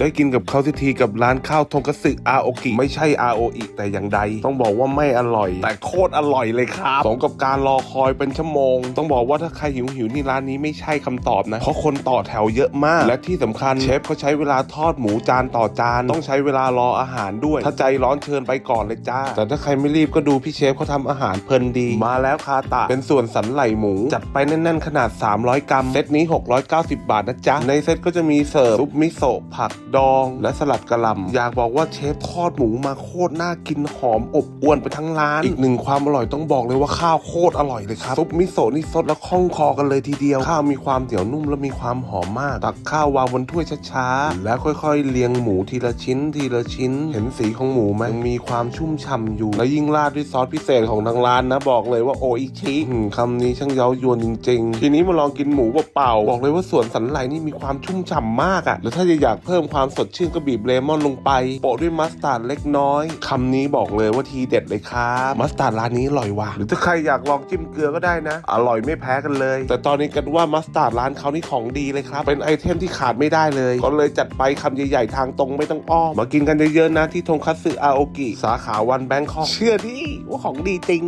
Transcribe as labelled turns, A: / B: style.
A: ได้กินกับข้าวทีทีกับร้านข้าวทงคัสึอาโอกิไม่ใช่อาโออิแต่อย่างใด ต้องบอกว่าไม่อร่อย แต่โคตรอร่อยเลยครับสมกับการรอคอยเป็นชั่วโมง ต้องบอกว่าถ้าใครหิวหิวนี่ร้านนี้ไม่ใช่คำตอบนะ เพราะคนต่อแถวเยอะมาก และที่สำคัญเชฟเขาใช้เวลาทอดหมูจานต่อจาน ต้องใช้เวลารออาหารด้วย ถ้าใจร้อนเชิญไปก่อนเลยจ้า แต่ถ้าใครไม่รีบก็ดูพี่เชฟเขาทำอาหารเพลินดี มาแล้วคาตะเป็นส่วนสันไหลหมู จัดไปแน่นๆขนาด 300 กรัมเซตนี้ 690 บาทนะจ๊ะในเซตก็จะมีเสิร์ฟซุปมิโซะผักดอง และสลัดกระหล่ำอยากบอกว่าเชฟทอดหมูมาโคตรน่ากินหอมอบอวนไปทั้งร้าน อีกหนึ่งความอร่อยต้องบอกเลยว่าข้าวโคตรอร่อยเลยครับซุปมิโซะนี่สดแล้วคล่องคอกันเลยทีเดียว ข้าวมีความเหนียวนุ่มและมีความหอมมาก ตักข้าววางบนถ้วยช้าๆแล้วค่อยๆ เรียงหมูทีละชิ้นทีละชิ้น เห็นสีของหมูไหมยังมีความชุ่มฉ่ำอยู่ และยิ่งราดด้วยซอสพิเศษของทางร้านนะบอกเลยว่าโออิชิอืมคำนี้ช่างเย้ายวนจริง ๆ ทีนี้มาลองกินหมูเปล่าๆบอกเลยว่าส่วนสันไหลนี่มีความชุ่มฉ่ำมากอะแล้วถ้าจะอยากเพิ่มความสดชื่นก็บีบเลมอนลงไปโปะด้วยมัสตาร์ดเล็กน้อยคำนี้บอกเลยว่าทีเด็ดเลยครับมัสตาร์ดร้านนี้อร่อยว่ะหรือถ้าใครอยากลองจิ้มเกลือก็ได้นะ อร่อยไม่แพ้กันเลย แต่ตอนนี้กันว่ามัสตาร์ดร้านเขานี่ของดีเลยครับเป็นไอเทมที่ขาดไม่ได้เลย ก็เลยจัดไปคำใหญ่ๆทางตรงไม่ต้องอ้อมมากินกันเยอะๆนะที่ทงคัตสึอาโอกิสาขาวันแบงคอกเชื่อดิว่าของดีจริง